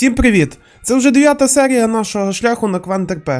Всім привіт! Це вже дев'ята серія нашого шляху на Квант РП.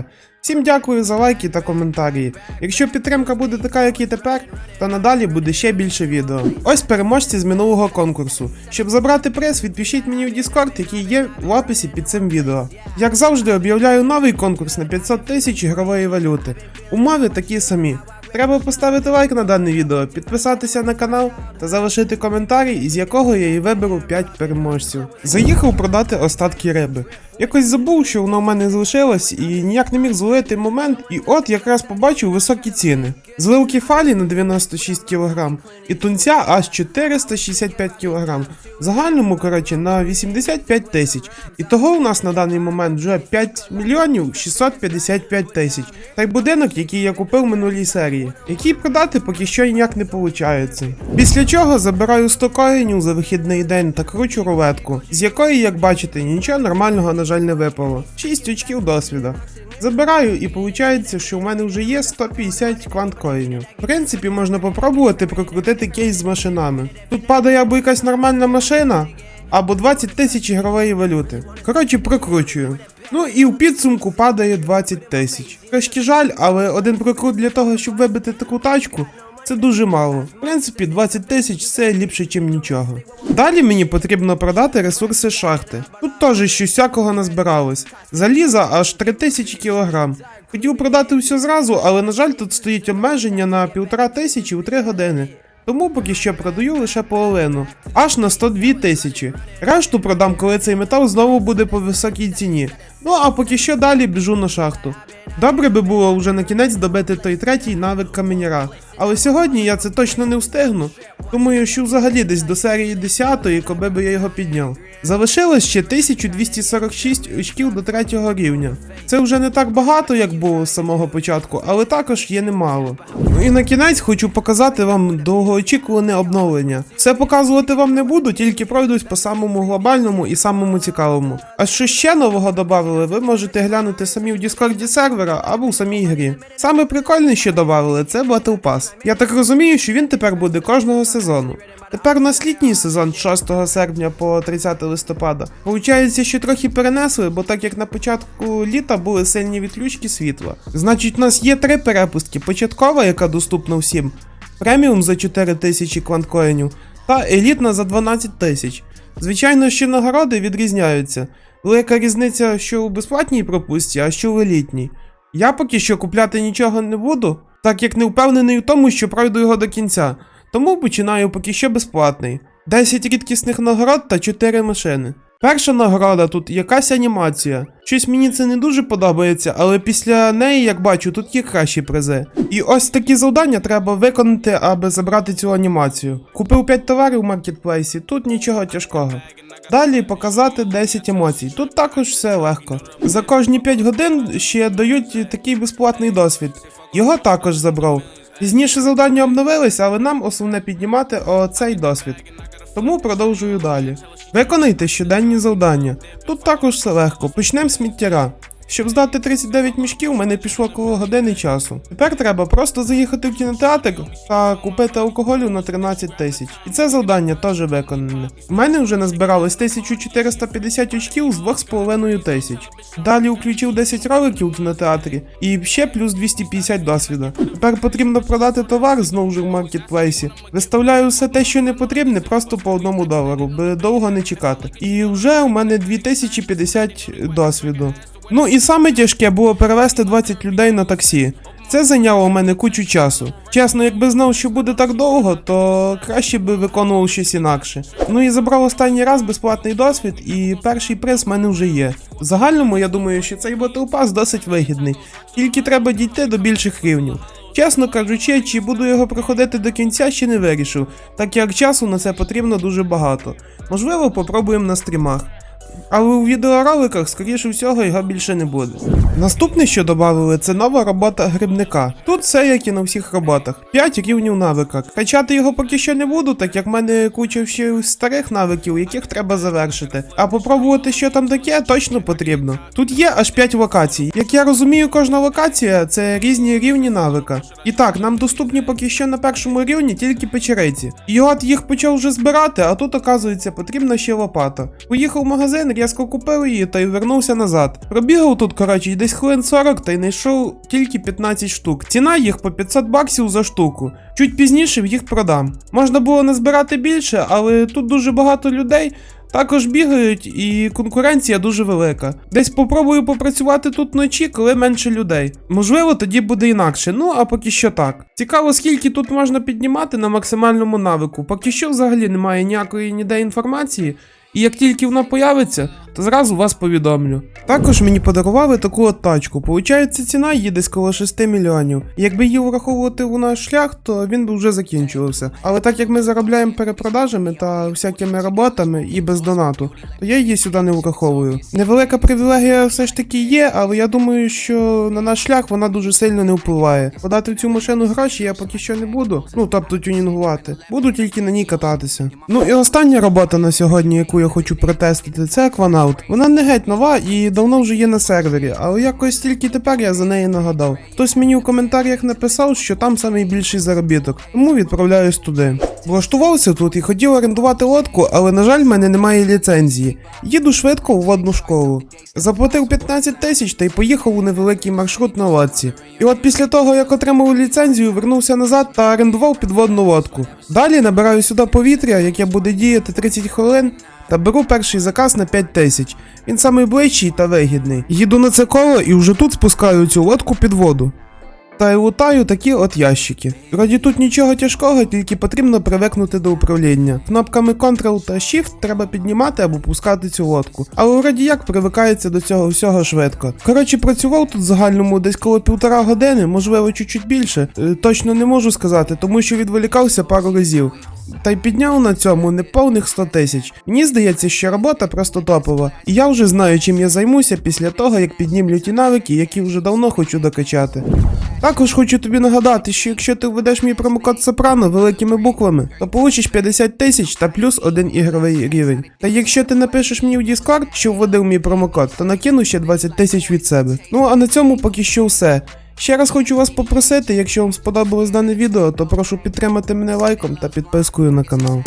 Всім дякую за лайки та коментарі. Якщо підтримка буде така, як і тепер, то надалі буде ще більше відео. Ось переможці з минулого конкурсу. Щоб забрати приз, відпишіть мені в Discord, який є в описі під цим відео. Як завжди, об'являю новий конкурс на 500 тисяч ігрової валюти. Умови такі самі. Треба поставити лайк на дане відео, підписатися на канал та залишити коментарі, із якого я і виберу 5 переможців. Заїхав продати остатки риби. Якось забув, що воно в мене залишилось, і ніяк не міг зловити момент, і от якраз побачив високі ціни. Зливки фалі на 96 кг і тунця аж 465 кг. В загальному, коротше, на 85 тисяч. І того у нас на даний момент вже 5 мільйонів 655 тисяч. Та й будинок, який я купив в минулій серії, який продати поки що ніяк не виходить. Після чого забираю 100 коїнів за вихідний день та кручу рулетку, з якої, як бачите, нічого нормального, на жаль, не випало. 6 очків досвіда. Забираю і виходить, що в мене вже є 150 кванткоїнів. В принципі, можна попробувати прокрутити кейс з машинами. Тут падає або якась нормальна машина, або 20 тисяч ігрової валюти. Коротше, прокручую. Ну і в підсумку падає 20 тисяч. Трошки жаль, але один прокрут для того, щоб вибити таку тачку, це дуже мало. В принципі, 20 тисяч це ліпше, ніж нічого. Далі мені потрібно продати ресурси шахти. Тут теж щось всякого назбиралось. Заліза аж 3000 кілограм. Хотів продати все зразу, але на жаль, тут стоїть обмеження на півтора тисячі у 3 години. Тому поки що продаю лише половину, аж на 102 тисячі. Решту продам, коли цей метал знову буде по високій ціні. Ну а поки що далі біжу на шахту. Добре би було вже на кінець добити той третій навик каменяра. Але сьогодні я це точно не встигну. Думаю, що взагалі десь до серії 10, коли би я його підняв. Залишилось ще 1246 очків до третього рівня. Це вже не так багато, як було з самого початку, але також є немало. Ну і на кінець хочу показати вам довгоочікуване обновлення. Все показувати вам не буду, тільки пройдусь по самому глобальному і самому цікавому. А що ще нового додали, ви можете глянути самі в Діскорді сервера або в самій грі. Саме прикольне, що додали, це Battle Pass. Я так розумію, що він тепер буде кожного сезону. Тепер у нас літній сезон з 6 серпня по 30 листопада. Получається, що трохи перенесли, бо так як на початку літа були сильні відключки світла. Значить, у нас є три перепустки: початкова, яка доступна всім, преміум за 4 тисячі кванткоїнів, та елітна за 12 тисяч. Звичайно, що нагороди відрізняються. Велика різниця, що у безплатній пропустці, а що в елітній. Я поки що купляти нічого не буду, так як не впевнений у тому, що пройду його до кінця. Тому починаю поки що безплатний. 10 рідкісних нагород та 4 машини. Перша нагорода тут якась анімація. Щось мені це не дуже подобається, але після неї, як бачу, тут є кращі призи. І ось такі завдання треба виконати, аби забрати цю анімацію. Купив 5 товарів в маркетплейсі, тут нічого тяжкого. Далі показати 10 емоцій. Тут також все легко. За кожні 5 годин ще дають такий безплатний досвід. Його також забрав. Пізніше завдання обновилися, але нам основне піднімати оцей досвід. Тому продовжую далі. Виконайте щоденні завдання. Тут також все легко. Почнемо з сміттяра. Щоб здати 39 мішків, мене пішло коло години часу. Тепер треба просто заїхати в кінотеатр та купити алкоголю на 13 тисяч. І це завдання теж виконане. У мене вже назбиралось 1450 очків з 2,5 тисяч. Далі включив 10 роликів у кінотеатрі і ще плюс 250 досвіда. Тепер потрібно продати товар знову ж в маркетплейсі. Виставляю все те, що не потрібне, просто по одному долару, би довго не чекати. І вже у мене 2050 досвіду. Ну і саме тяжке було перевести 20 людей на таксі. Це зайняло у мене кучу часу. Чесно, якби знав, що буде так довго, то краще би виконував щось інакше. Ну і забрав останній раз безплатний досвід, і перший приз в мене вже є. В загальному я думаю, що цей Pass досить вигідний, тільки треба дійти до більших рівнів. Чесно кажучи, чи буду його проходити до кінця, ще не вирішив, так як часу на це потрібно дуже багато. Можливо, попробуємо на стрімах. Але у відеороликах, скоріше всього, його більше не буде. Наступне, що додали, це нова робота грибника. Тут все як і на всіх роботах. 5 рівнів навика. Качати його поки що не буду, так як в мене куча ще старих навиків, яких треба завершити. А попробувати, що там таке, точно потрібно. Тут є аж 5 локацій. Як я розумію, кожна локація це різні рівні навика. І так, нам доступні поки що на першому рівні тільки печериці. І от їх почав вже збирати, а тут, оказується, потрібна ще лопата. Поїхав в магазин різко купив її та й вернувся назад. Пробігав тут, коротше, десь хвилин 40 та й знайшов тільки 15 штук. Ціна їх по 500 баксів за штуку. Чуть пізніше їх продам. Можна було назбирати більше, але тут дуже багато людей. Також бігають, і конкуренція дуже велика. Десь попробую попрацювати тут вночі, коли менше людей. Можливо, тоді буде інакше. Ну а поки що так. Цікаво, скільки тут можна піднімати на максимальному навику. Поки що взагалі немає ніякої ніде інформації. І як тільки воно появиться, то зразу вас повідомлю. Також мені подарували таку от тачку. Получається, ціна її десь коло 6 мільйонів. Якби її враховувати у наш шлях, то він би вже закінчувався. Але так як ми заробляємо перепродажами та всякими роботами і без донату, то я її сюди не враховую. Невелика привілегія все ж таки є, але я думаю, що на наш шлях вона дуже сильно не впливає. Подати в цю машину гроші я поки що не буду. Ну тобто тюнінгувати. Буду тільки на ній кататися. Ну і остання робота на сьогодні, яку я хочу протестити, це Aquanaut. Вона не геть нова і давно вже є на сервері, але якось тільки тепер я за неї нагадав. Хтось мені у коментарях написав, що там найбільший заробіток, тому відправляюсь туди. Влаштувався тут і хотів орендувати лодку, але на жаль, в мене немає ліцензії. Їду швидко у водну школу. Заплатив 15 тисяч та й поїхав у невеликий маршрут на лодці. І от після того, як отримав ліцензію, вернувся назад та орендував підводну лодку. Далі набираю сюди повітря, яке буде діяти 30 хвилин. Та беру перший заказ на 5 тисяч. Він самий ближчий та вигідний. Їду на це коло і вже тут спускаю цю лодку під воду. Та й лутаю такі от ящики. Вроді тут нічого тяжкого, тільки потрібно привикнути до управління. Кнопками Ctrl та Shift треба піднімати або пускати цю лодку. Але вроді як привикається до цього всього швидко. Коротше, працював тут в загальному десь коло півтора години, можливо, чуть-чуть більше. Е, Точно не можу сказати, тому що відволікався пару разів. Та й підняв на цьому неповних 100 тисяч. Мені здається, що робота просто топова, і я вже знаю, чим я займуся після того, як піднімлю ті навики, які вже давно хочу докачати. Також хочу тобі нагадати, що якщо ти введеш мій промокод Сопрано великими буквами, то получиш 50 тисяч та плюс один ігровий рівень. Та якщо ти напишеш мені в Discord, що вводив мій промокод, то накину ще 20 тисяч від себе. Ну а на цьому поки що все. Ще раз хочу вас попросити, якщо вам сподобалось дане відео, то прошу підтримати мене лайком та підпискою на канал.